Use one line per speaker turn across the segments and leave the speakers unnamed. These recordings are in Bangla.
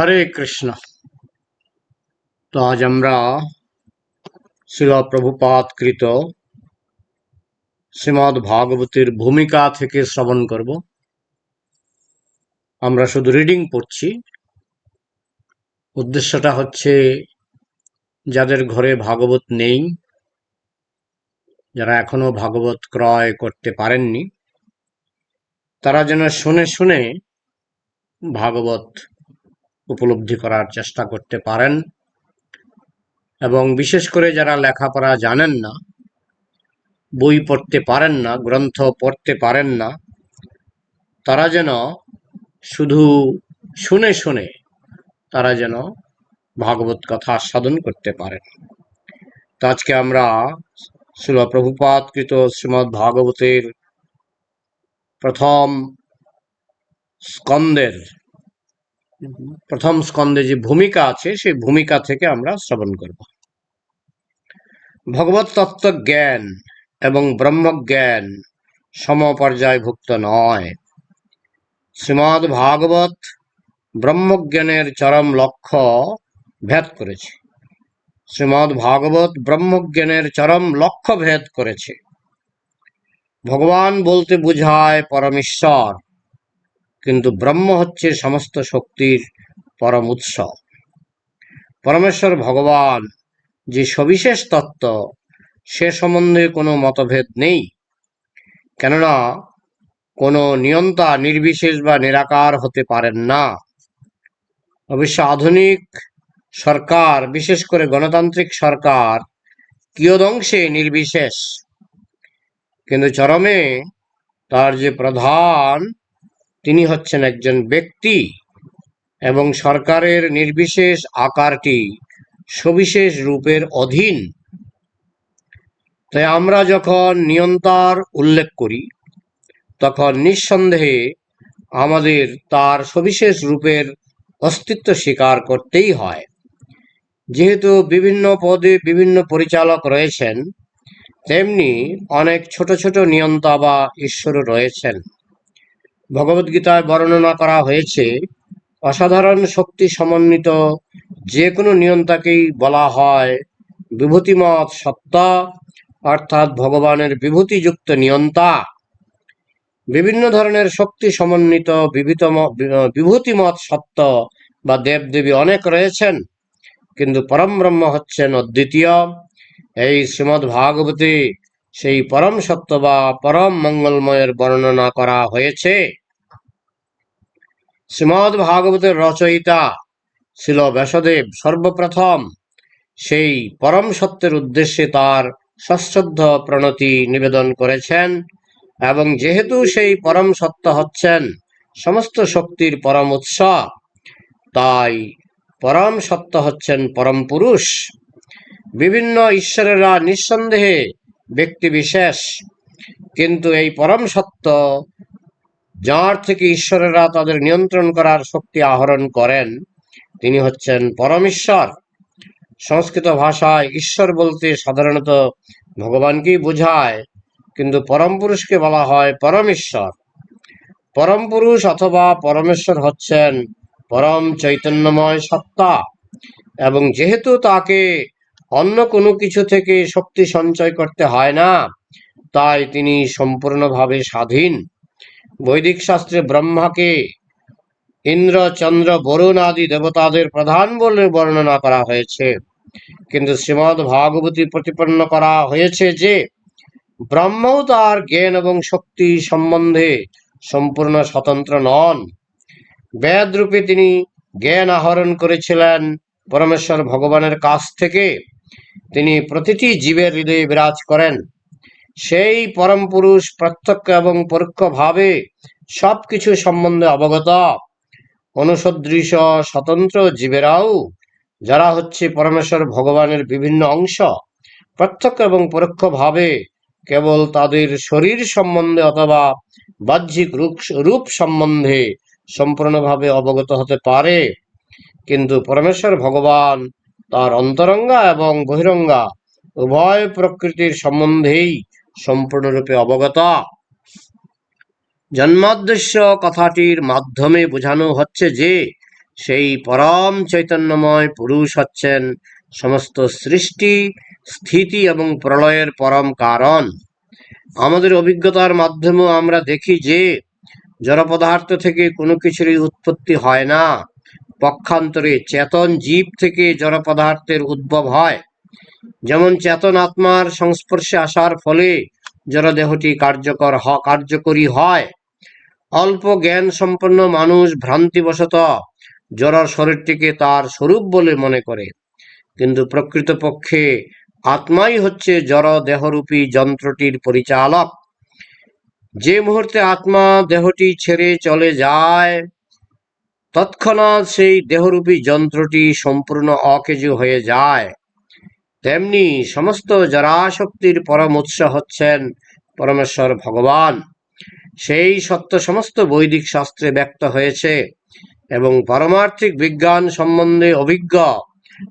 হরে কৃষ্ণ। তো আজ আমরা শিল প্রভুপাতকৃত শ্রীমদ ভাগবতীর ভূমিকা থেকে শ্রবণ করব। আমরা শুধু রিডিং পড়ছি। উদ্দেশ্যটা হচ্ছে যাদের ঘরে ভাগবত নেই, যারা এখনও ভাগবত ক্রয় করতে পারেননি, তারা যেন শুনে শুনে ভাগবত উপলব্ধি করার চেষ্টা করতে পারেন। এবং বিশেষ করে যারা লেখাপড়া জানেন না, বই পড়তে পারেন না, গ্রন্থ পড়তে পারেন না, তারা যেন শুধু শুনে শুনে তারা যেন ভাগবত কথা সাধন করতে পারেন। তো আজকে আমরা শিল প্রভুপাতকৃত শ্রীমৎ ভাগবতের প্রথম স্কন্দের প্রথম স্কন্ধে যে ভূমিকা আছে, সেই ভূমিকা থেকে আমরা শ্রবণ করব। ভগবত তত্ত্ব জ্ঞান এবং ব্রহ্মজ্ঞান সমপর্যায়ভুক্ত নয়। শ্রীমদ ভাগবত ব্রহ্মজ্ঞানের চরম লক্ষ্য ভেদ করেছে। শ্রীমদ ভাগবত ব্রহ্মজ্ঞানের চরম লক্ষ্য ভেদ করেছে। ভগবান বলতে বোঝায় পরমেশ্বর। কিন্তু ব্রহ্ম হচ্ছে সমস্ত শক্তির পরম উৎস। পরমেশ্বর ভগবান যে সবিশেষ তত্ত্ব, সে সম্বন্ধে কোনো মতভেদ নেই। কেননা, কোনো নিয়ন্তা নির্বিশেষ বা নিরাকার হতে পারেন না। অবশ্য আধুনিক সরকার, বিশেষ করে গণতান্ত্রিক সরকার, কিয়দংশে নির্বিশেষ। কিন্তু চরমে তার যে প্রধান তিনি হচ্ছেন একজন ব্যক্তি এবং সরকারের নির্বিশেষ আকারটি সবিশেষ রূপের অধীন। তাই আমরা যখন নিয়ন্তার উল্লেখ করি, তখন নিঃসন্দেহে আমাদের তার সবিশেষ রূপের অস্তিত্ব স্বীকার করতেই হয়। যেহেতু বিভিন্ন পদে বিভিন্ন পরিচালক রয়েছেন, তেমনি অনেক ছোট ছোট নিয়ন্তা বা ঈশ্বর রয়েছেন। ভগবদ্গীতায় বর্ণনা করা হয়েছে, অসাধারণ শক্তি সমন্বিত যে কোনো নিয়ন্তাকেই বলা হয় বিভূতিমত সত্তা, অর্থাৎ ভগবানের বিভূতিযুক্ত নিয়ন্তা। বিভিন্ন ধরনের শক্তি সমন্বিত বিভূতম, বিভূতিমত সত্য বা দেবদেবী অনেক রয়েছেন, কিন্তু পরম ব্রহ্ম হচ্ছেন অদ্বিতীয়। এই শ্রীমৎ ভাগবতী সেই পরম সত্য বা পরম মঙ্গলময়ের বর্ণনা করা হয়েছে। শ্রীমদ ভাগবতের রচয়িতা ছিল ব্যাসদেব সর্বপ্রথম সেই পরম সত্যের উদ্দেশ্যে তার সশ্রদ্ধ প্রণতি নিবেদন করেছেন এবং যেহেতু সেই পরম সত্য হচ্ছেন সমস্ত শক্তির পরম উৎস, তাই পরম সত্য হচ্ছেন পরম পুরুষ। বিভিন্ন ঈশ্বরেরা নিঃসন্দেহে ব্যক্তি বিশেষ, কিন্তু এই পরম সত্য যার থেকে ঈশ্বরেরা তাদের নিয়ন্ত্রণ করার শক্তি আহরণ করেন, তিনি হচ্ছেন পরমেশ্বর। সংস্কৃত ভাষায় ঈশ্বর বলতে সাধারণত ভগবানকেই বোঝায়, কিন্তু পরম পুরুষকে বলা হয় পরমেশ্বর। পরম পুরুষ অথবা পরমেশ্বর হচ্ছেন পরম চৈতন্যময় সত্তা, এবং যেহেতু তাকে অন্য কোনো কিছু থেকে শক্তি সঞ্চয় করতে হয় না, তাই তিনি সম্পূর্ণভাবে স্বাধীন। বৈদিক শাস্ত্রে ব্রহ্মাকে ইন্দ্র, চন্দ্র, বরুণ আদি দেবতাদের প্রধান বলে বর্ণনা করা হয়েছে। কিন্তু শ্রীমদ ভাগবতী প্রতিপন্ন করা হয়েছে যে, ব্রহ্মও তার জ্ঞান এবং শক্তি সম্বন্ধে সম্পূর্ণ স্বতন্ত্র নন। বেদ রূপে তিনি জ্ঞান আহরণ করেছিলেন পরমেশ্বর ভগবানের কাছ থেকে। তিনি প্রতিটি জীবের হৃদয়ে বিরাজ করেন। সেই পরম পুরুষ প্রত্যক্ষ এবং পরোক্ষভাবে সব কিছু সম্বন্ধে অবগত। অনুসদৃশ স্বতন্ত্র জীবেরাও, যারা হচ্ছে পরমেশ্বর ভগবানের বিভিন্ন অংশ, প্রত্যক্ষ এবং পরোক্ষভাবে কেবল তাদের শরীর সম্বন্ধে অথবা বাহ্যিক রূপ রূপ সম্বন্ধে সম্পূর্ণভাবে অবগত হতে পারে। কিন্তু পরমেশ্বর ভগবান তার অন্তরঙ্গা এবং বহিরঙ্গা উভয় প্রকৃতির সম্বন্ধেই সম্পূর্ণরূপে অবগত। জন্মাদৃশ্য কথাটির মাধ্যমে বোঝানো হচ্ছে যে, সেই পরম চৈতন্যময় পুরুষ হচ্ছেন সমস্ত সৃষ্টি, স্থিতি এবং প্রলয়ের পরম কারণ। আমাদের অভিজ্ঞতার মাধ্যমেও আমরা দেখি যে জড় পদার্থ থেকে কোনো কিছুরই উৎপত্তি হয় না। পক্ষান্তরে চেতন জীব থেকে জড় পদার্থের উদ্ভব হয়। যেমন চেতন আত্মার সংস্পর্শে আসার ফলে জড়দেহটি কার্যকর কার্যকরী হয়। অল্প জ্ঞান সম্পন্ন মানুষ ভ্রান্তিবশত জড়র শরীরটিকে তার স্বরূপ বলে মনে করে। কিন্তু প্রকৃতপক্ষে আত্মাই হচ্ছে জড় দেহরূপী যন্ত্রটির পরিচালক। যে মুহূর্তে আত্মা দেহটি ছেড়ে চলে যায়, তৎক্ষণাৎ সেই দেহরূপী যন্ত্রটি সম্পূর্ণ অকেজ হয়ে যায়। তেমনি সমস্ত জরাশক্তির পরম উৎস হচ্ছেন পরমেশ্বর ভগবান। সেই সত্য সমস্ত বৈদিক শাস্ত্রে ব্যক্ত হয়েছে এবং পারমার্থিক বিজ্ঞান সম্বন্ধে অভিজ্ঞ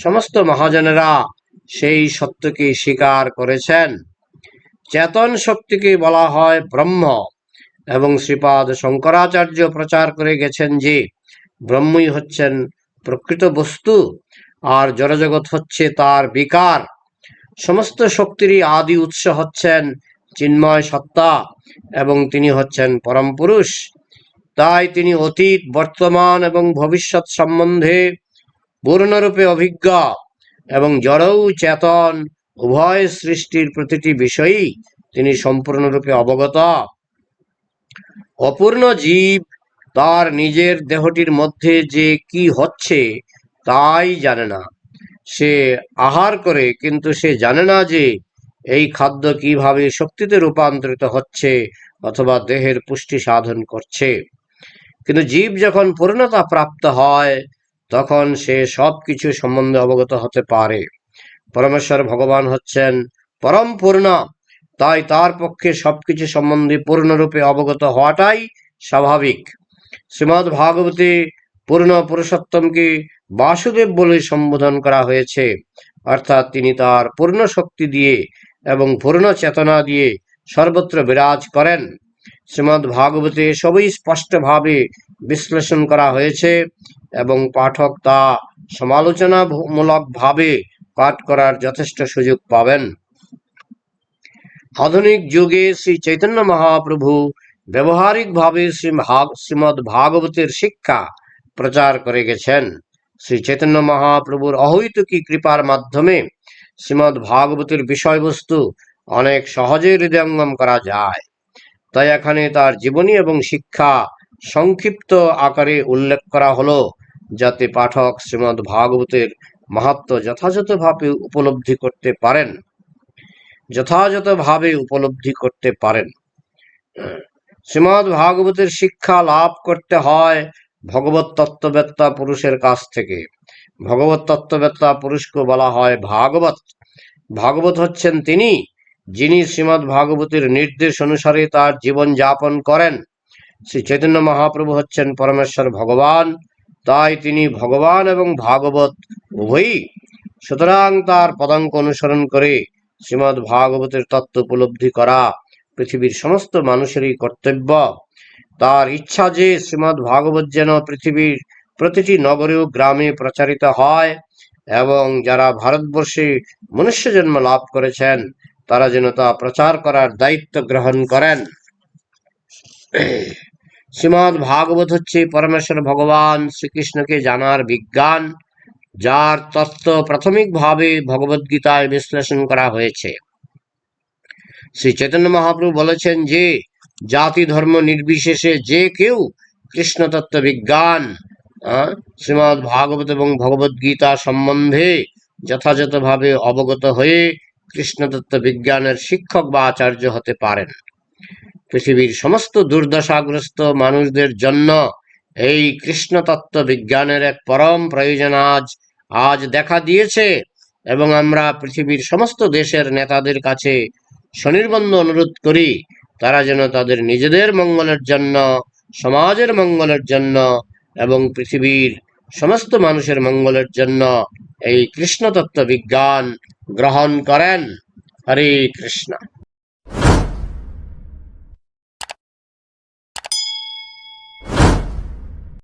সমস্ত মহাজনেরা সেই সত্যকে স্বীকার করেছেন। চেতন শক্তিকে বলা হয় ব্রহ্ম এবং শ্রীপাদ শঙ্করাচার্য প্রচার করে গেছেন যে ব্রহ্মই হচ্ছেন প্রকৃত বস্তু আর জড়জগৎ হচ্ছে তার বিকার। সমস্ত শক্তিরই আদি উৎস হচ্ছেন চিন্ময় সত্তা এবং তিনি হচ্ছেন পরম পুরুষ। তাই তিনি অতীত, বর্তমান এবং ভবিষ্যৎ সম্বন্ধে পূর্ণরূপে অভিজ্ঞ এবং জড়ৌ চেতন উভয় সৃষ্টির প্রতিটি বিষয়ই তিনি সম্পূর্ণরূপে অবগত। অপূর্ণ জীব তার নিজের দেহটির মধ্যে যে কি হচ্ছে তাই জানে না। সে আহার করে, কিন্তু সে জানে না যে এই খাদ্য কীভাবে শক্তিতে রূপান্তরিত হচ্ছে অথবা দেহের পুষ্টি সাধন করছে। কিন্তু জীব যখন পূর্ণতা প্রাপ্ত হয়, তখন সে সব কিছু সম্বন্ধে অবগত হতে পারে। পরমেশ্বর ভগবান হচ্ছেন পরম পূর্ণ, তাই তার পক্ষে সবকিছু সম্বন্ধে পূর্ণরূপে অবগত হওয়াটাই স্বাভাবিক। শ্রীমৎ ভাগবতী পূর্ণ পুরুষোত্তমকে বাসুদেব বলে সম্বোধন করা হয়েছে। অর্থাৎ তিনি তার পূর্ণ শক্তি দিয়ে এবং পূর্ণ চেতনা দিয়ে সর্বত্র বিরাজ করেন। শ্রীমৎ ভাগবতে সবই স্পষ্টভাবে বিশ্লেষণ করা হয়েছে এবং পাঠক তা সমালোচনামূলকভাবে পাঠ করার যথেষ্ট সুযোগ পাবেন। আধুনিক যুগে শ্রী চৈতন্য মহাপ্রভু ব্যবহারিকভাবে শ্রী ভাগ শ্রীমৎ ভাগবতের শিক্ষা প্রচার করে গেছেন। শ্রী চৈতন্য মহাপ্রভুর অহৈতুকী কৃপার মাধ্যমে শ্রীমৎ ভাগবতের বিষয়বস্তু অনেক সহজে হৃদয়ঙ্গম করা যায়। তাই এখানে তার জীবনী এবং শিক্ষা সংক্ষিপ্ত আকারে উল্লেখ করা হলো, যাতে পাঠক শ্রীমৎ ভাগবতের মাহাত্ম যথাযথভাবে উপলব্ধি করতে পারেন। যথাযথভাবে উপলব্ধি করতে পারেন। শ্রীমৎ ভাগবতের শিক্ষা লাভ করতে হয় ভগবত তত্ত্ববেত্তা পুরুষের কাছ থেকে। ভগবত তত্ত্ববেত্তা পুরুষকে বলা হয় ভাগবত। ভাগবত হচ্ছেন তিনি, যিনি শ্রীমৎ ভাগবতের নির্দেশ অনুসারে তার জীবন যাপন করেন। শ্রী চৈতন্য মহাপ্রভু হচ্ছেন পরমেশ্বর ভগবান, তাই তিনি ভগবান এবং ভাগবত উভয়ই। সুতরাং তার পদাঙ্ক অনুসরণ করে শ্রীমৎ ভাগবতের তত্ত্ব উপলব্ধি করা পৃথিবীর সমস্ত মানুষেরই কর্তব্য। তার ইচ্ছা যে শ্রীমৎ ভাগবত যেন পৃথিবীর প্রতিটি নগরে ও গ্রামে প্রচারিত হয় এবং যারা ভারতবর্ষে মনুষ্য জন্ম লাভ করেছেন, তারা যেন তা প্রচার করার দায়িত্ব গ্রহণ করেন। শ্রীমৎ ভাগবত হচ্ছে পরমেশ্বর ভগবান শ্রীকৃষ্ণকে জানার বিজ্ঞান, যার তত্ত্ব প্রাথমিকভাবে ভগবদ্গীতায় বিশ্লেষণ করা হয়েছে। শ্রী চৈতন্য মহাপ্রভু বলেছেন যে জাতি, ধর্ম নির্বিশেষে যে কেউ কৃষ্ণ তত্ত্ব বিজ্ঞান শ্রীমৎ ভাগবত এবং ভগবদ গীতা সম্বন্ধে যথাযথভাবে অবগত হয়ে কৃষ্ণতত্ত্ব বিজ্ঞানের শিক্ষক বা আচার্য হতে পারেন। পৃথিবীর সমস্ত দুর্দশাগ্রস্ত মানুষদের জন্য এই কৃষ্ণতত্ত্ব বিজ্ঞানের এক পরম প্রয়োজন আজ আজ দেখা দিয়েছে এবং আমরা পৃথিবীর সমস্ত দেশের নেতাদের কাছে স্বনির্বন্ধ অনুরোধ করি তারা যেন তাদের নিজেদের মঙ্গলের জন্য, সমাজের মঙ্গলের জন্য এবং পৃথিবীর সমস্ত মানুষের মঙ্গলের জন্য এই কৃষ্ণ তত্ত্ব বিজ্ঞান গ্রহণ করেন। হরে কৃষ্ণ।